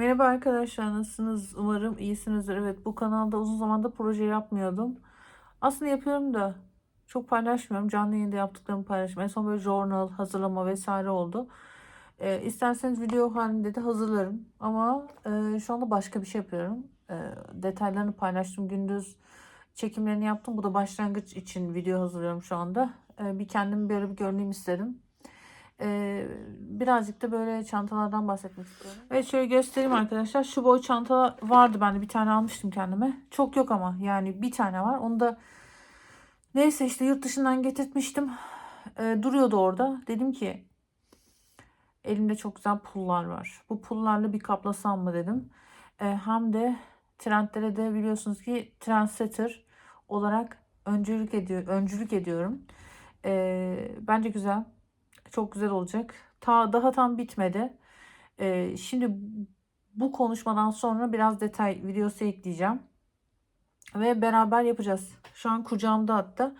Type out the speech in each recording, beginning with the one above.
Merhaba arkadaşlar nasılsınız? Umarım iyisinizdir. Evet bu kanalda uzun zamandır proje yapmıyordum. Aslında yapıyorum da çok paylaşmıyorum. Canlı yayında yaptıklarımı paylaşmıyorum. En son böyle journal hazırlama vesaire oldu. Ee, isterseniz video halinde de hazırlarım. Ama e, şu anda başka bir şey yapıyorum. E, detaylarını paylaştım. Gündüz çekimlerini yaptım. Bu da başlangıç için video hazırlıyorum şu anda. E, bir kendimi böyle bir görüneyim istedim. Ee, birazcık da böyle çantalardan bahsetmek istiyorum. Evet şöyle göstereyim arkadaşlar. Şu boy çanta vardı bende bir tane almıştım kendime. Çok yok ama yani bir tane var. Onu da neyse işte yurt dışından getirtmiştim. Ee, duruyordu orada. Dedim ki elimde çok güzel pullar var. Bu pullarla bir kaplasam mı dedim. Ee, hem de trendlere de biliyorsunuz ki trendsetter olarak öncülük ediyor, öncülük ediyorum. Ee, bence güzel. Çok güzel olacak. Ta daha tam bitmedi. Ee, şimdi bu konuşmadan sonra biraz detay videosu ekleyeceğim. Ve beraber yapacağız. Şu an kucağımda hatta.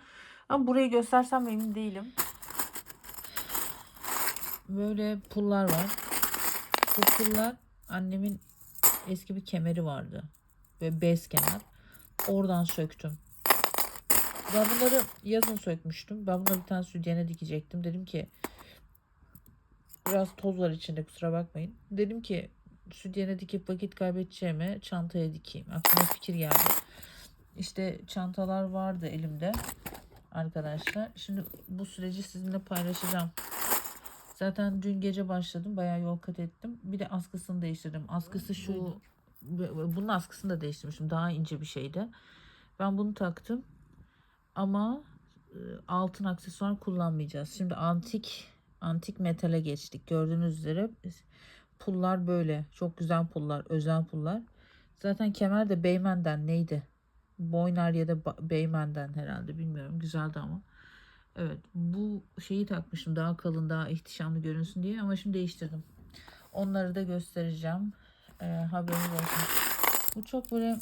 Ama burayı göstersem emin değilim. Böyle pullar var. Bu pullar annemin eski bir kemeri vardı. Böyle bez kemer. Oradan söktüm. Ben bunları yazın sökmüştüm. Ben bunları bir tane sütyene dikecektim. Dedim ki biraz toz var içinde kusura bakmayın. Dedim ki sütyene dikip vakit kaybedeceğime çantaya dikeyim. Aklıma fikir geldi. İşte çantalar vardı elimde arkadaşlar. Şimdi bu süreci sizinle paylaşacağım. Zaten dün gece başladım. Bayağı yol kat ettim. Bir de askısını değiştirdim. Askısı şu bunun askısını da değiştirmişim. Daha ince bir şeydi. Ben bunu taktım. Ama e, altın aksesuar kullanmayacağız. Şimdi antik antik metale geçtik. Gördüğünüz üzere pullar böyle. Çok güzel pullar. Özel pullar. Zaten kemer de Beymen'den neydi? Boynar ya da Beymen'den herhalde bilmiyorum. Güzeldi ama. Evet bu şeyi takmışım daha kalın daha ihtişamlı görünsün diye ama şimdi değiştirdim. Onları da göstereceğim. Ee, haberiniz olsun. Bu çok böyle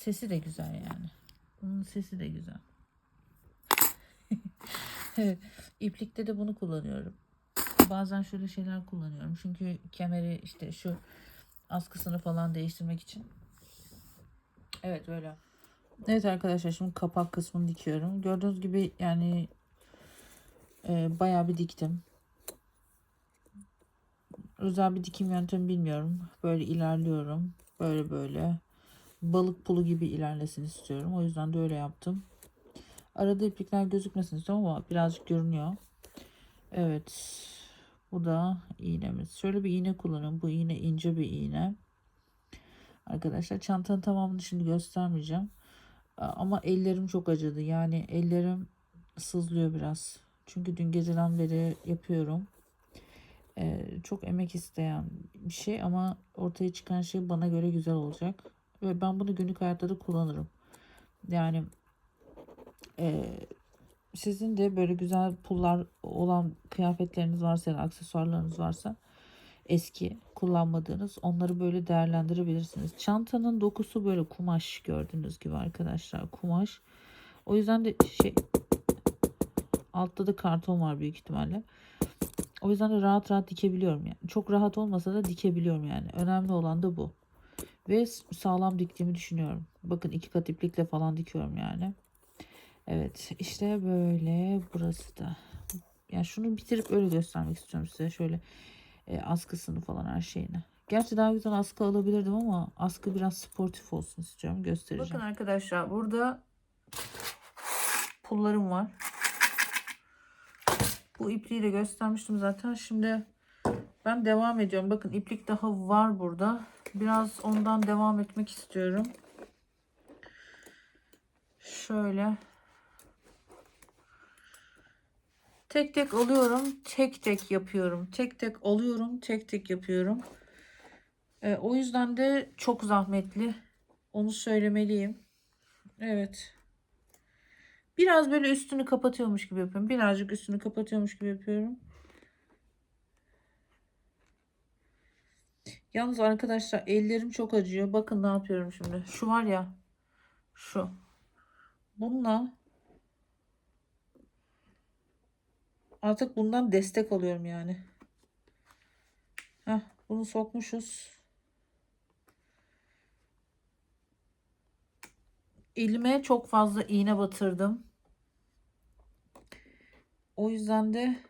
sesi de güzel yani. Bunun sesi de güzel. iplikte de bunu kullanıyorum. Bazen şöyle şeyler kullanıyorum. Çünkü kemeri işte şu askısını falan değiştirmek için. Evet böyle. Evet arkadaşlar şimdi kapak kısmını dikiyorum. Gördüğünüz gibi yani e, bayağı bir diktim. Özel bir dikim yöntemi bilmiyorum. Böyle ilerliyorum. Böyle böyle. Balık pulu gibi ilerlesin istiyorum. O yüzden de öyle yaptım. Arada iplikler gözükmesin istiyorum ama birazcık görünüyor. Evet. Bu da iğnemiz. Şöyle bir iğne kullanıyorum. Bu iğne ince bir iğne. Arkadaşlar çantanın tamamını şimdi göstermeyeceğim. Ama ellerim çok acıdı. Yani ellerim sızlıyor biraz. Çünkü dün geceden beri yapıyorum. Ee, çok emek isteyen bir şey ama ortaya çıkan şey bana göre güzel olacak. Ve ben bunu günlük hayatta da kullanırım. Yani e, sizin de böyle güzel pullar olan kıyafetleriniz varsa ya da aksesuarlarınız varsa eski kullanmadığınız onları böyle değerlendirebilirsiniz. Çantanın dokusu böyle kumaş gördüğünüz gibi arkadaşlar kumaş. O yüzden de şey altta da karton var büyük ihtimalle. O yüzden de rahat rahat dikebiliyorum yani. Çok rahat olmasa da dikebiliyorum yani. Önemli olan da bu. Ve sağlam diktiğimi düşünüyorum. Bakın iki kat iplikle falan dikiyorum yani. Evet işte böyle burası da. Yani şunu bitirip öyle göstermek istiyorum size. Şöyle e, askısını falan her şeyini. Gerçi daha güzel askı alabilirdim ama askı biraz sportif olsun istiyorum. Göstereceğim. Bakın arkadaşlar burada pullarım var. Bu ipliği de göstermiştim zaten. Şimdi ben devam ediyorum. Bakın iplik daha var burada. Biraz ondan devam etmek istiyorum. Şöyle. Tek tek alıyorum. Tek tek yapıyorum. Tek tek alıyorum. Tek tek yapıyorum. E, o yüzden de çok zahmetli. Onu söylemeliyim. Evet. Biraz böyle üstünü kapatıyormuş gibi yapıyorum. Birazcık üstünü kapatıyormuş gibi yapıyorum. Yalnız arkadaşlar ellerim çok acıyor. Bakın ne yapıyorum şimdi. Şu var ya. Şu. Bununla artık bundan destek alıyorum yani. Heh, bunu sokmuşuz. Elime çok fazla iğne batırdım. O yüzden de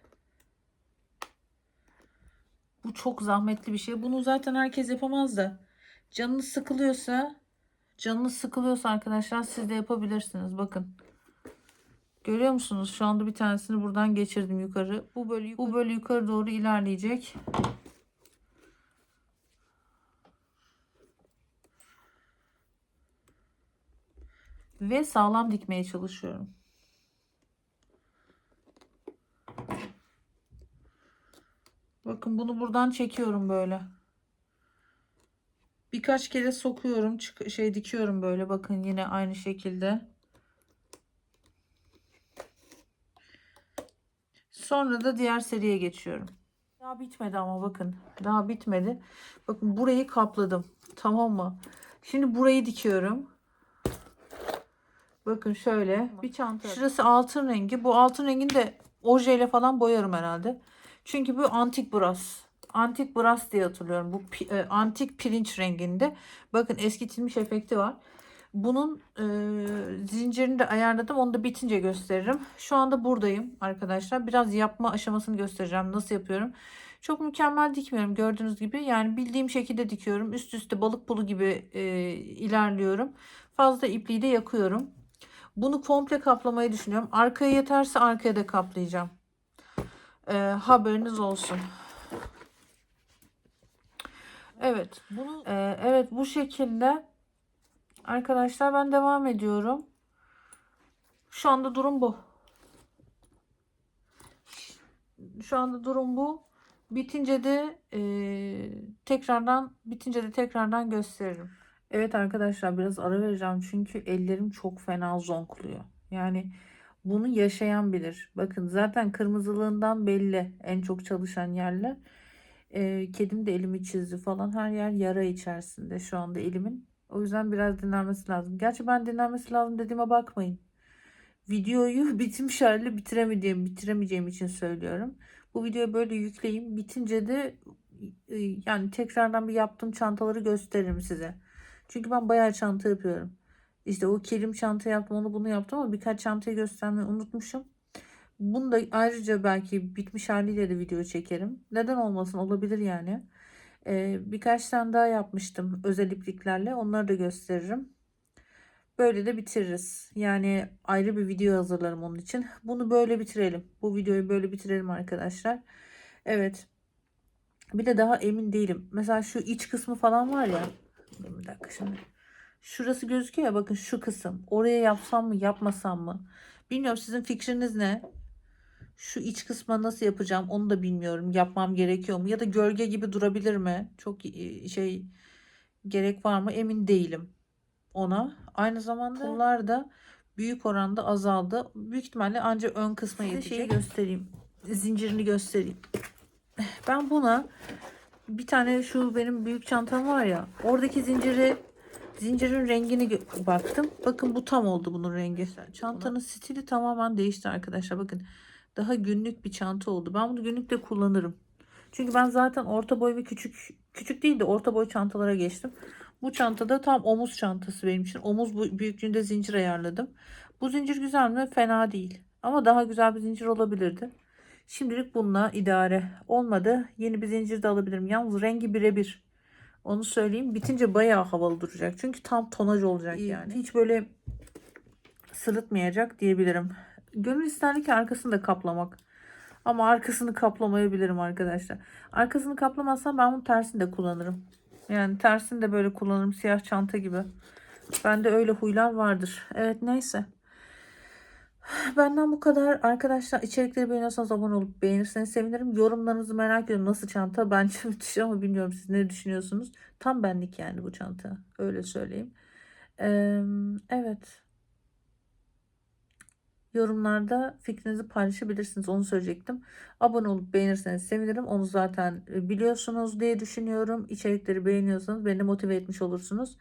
bu çok zahmetli bir şey. Bunu zaten herkes yapamaz da. Canınız sıkılıyorsa canınız sıkılıyorsa arkadaşlar siz de yapabilirsiniz. Bakın. Görüyor musunuz? Şu anda bir tanesini buradan geçirdim yukarı. Bu böyle yukarı, bu böyle yukarı doğru ilerleyecek. Ve sağlam dikmeye çalışıyorum. Bakın bunu buradan çekiyorum böyle. Birkaç kere sokuyorum, çık şey dikiyorum böyle. Bakın yine aynı şekilde. Sonra da diğer seriye geçiyorum. Daha bitmedi ama bakın. Daha bitmedi. Bakın burayı kapladım. Tamam mı? Şimdi burayı dikiyorum. Bakın şöyle bir çanta. Şurası altın rengi. Bu altın rengini de ojeyle falan boyarım herhalde. Çünkü bu antik brass. Antik brass diye hatırlıyorum. Bu e, antik pirinç renginde. Bakın eskitilmiş efekti var. Bunun e, zincirini de ayarladım. Onu da bitince gösteririm. Şu anda buradayım arkadaşlar. Biraz yapma aşamasını göstereceğim. Nasıl yapıyorum. Çok mükemmel dikmiyorum gördüğünüz gibi. Yani bildiğim şekilde dikiyorum. Üst üste balık pulu gibi e, ilerliyorum. Fazla ipliği de yakıyorum. Bunu komple kaplamayı düşünüyorum. Arkaya yeterse arkaya da kaplayacağım. E, haberiniz olsun. Evet. Bunu e, evet bu şekilde arkadaşlar ben devam ediyorum. Şu anda durum bu. Şu anda durum bu. Bitince de e, tekrardan bitince de tekrardan gösteririm. Evet arkadaşlar biraz ara vereceğim çünkü ellerim çok fena zonkluyor. Yani bunu yaşayan bilir. Bakın zaten kırmızılığından belli en çok çalışan yerler. E, kedim de elimi çizdi falan. Her yer yara içerisinde şu anda elimin. O yüzden biraz dinlenmesi lazım. Gerçi ben dinlenmesi lazım dediğime bakmayın. Videoyu bitmiş haliyle bitiremediğim, bitiremeyeceğim için söylüyorum. Bu videoyu böyle yükleyeyim. Bitince de e, yani tekrardan bir yaptığım çantaları gösteririm size. Çünkü ben bayağı çanta yapıyorum. İşte o kelim çanta yaptım, onu bunu yaptım ama birkaç çantayı göstermeyi unutmuşum. Bunu da ayrıca belki bitmiş haliyle de video çekerim. Neden olmasın olabilir yani. Ee, birkaç tane daha yapmıştım özel ipliklerle. Onları da gösteririm. Böyle de bitiririz. Yani ayrı bir video hazırlarım onun için. Bunu böyle bitirelim. Bu videoyu böyle bitirelim arkadaşlar. Evet. Bir de daha emin değilim. Mesela şu iç kısmı falan var ya. Bir dakika şimdi. Şurası gözüküyor ya bakın şu kısım. Oraya yapsam mı yapmasam mı? Bilmiyorum sizin fikriniz ne? Şu iç kısma nasıl yapacağım onu da bilmiyorum. Yapmam gerekiyor mu? Ya da gölge gibi durabilir mi? Çok e, şey gerek var mı? Emin değilim ona. Aynı zamanda bunlar da büyük oranda azaldı. Büyük ihtimalle ancak ön kısma yetecek. Şeyi göstereyim. Zincirini göstereyim. Ben buna bir tane şu benim büyük çantam var ya. Oradaki zinciri zincirin rengini baktım. Bakın bu tam oldu bunun rengi. Çantanın stili tamamen değişti arkadaşlar. Bakın daha günlük bir çanta oldu. Ben bunu günlük de kullanırım. Çünkü ben zaten orta boy ve küçük küçük değil de orta boy çantalara geçtim. Bu çantada tam omuz çantası benim için. Omuz bu- büyüklüğünde zincir ayarladım. Bu zincir güzel mi? Fena değil. Ama daha güzel bir zincir olabilirdi. Şimdilik bununla idare olmadı. Yeni bir zincir de alabilirim. Yalnız rengi birebir. Onu söyleyeyim. Bitince bayağı havalı duracak. Çünkü tam tonaj olacak yani. Hiç böyle sırıtmayacak diyebilirim. Gönül isterdi ki arkasını da kaplamak. Ama arkasını kaplamayabilirim arkadaşlar. Arkasını kaplamazsam ben bunun tersini de kullanırım. Yani tersini de böyle kullanırım. Siyah çanta gibi. Bende öyle huylar vardır. Evet neyse. Benden bu kadar. Arkadaşlar içerikleri beğeniyorsanız abone olup beğenirseniz sevinirim. Yorumlarınızı merak ediyorum. Nasıl çanta? Bence müthiş ama bilmiyorum siz ne düşünüyorsunuz. Tam benlik yani bu çanta. Öyle söyleyeyim. Ee, evet. Yorumlarda fikrinizi paylaşabilirsiniz. Onu söyleyecektim. Abone olup beğenirseniz sevinirim. Onu zaten e, biliyorsunuz diye düşünüyorum. İçerikleri beğeniyorsanız beni motive etmiş olursunuz.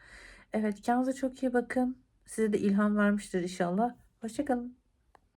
Evet kendinize çok iyi bakın. Size de ilham vermiştir inşallah. Hoşçakalın.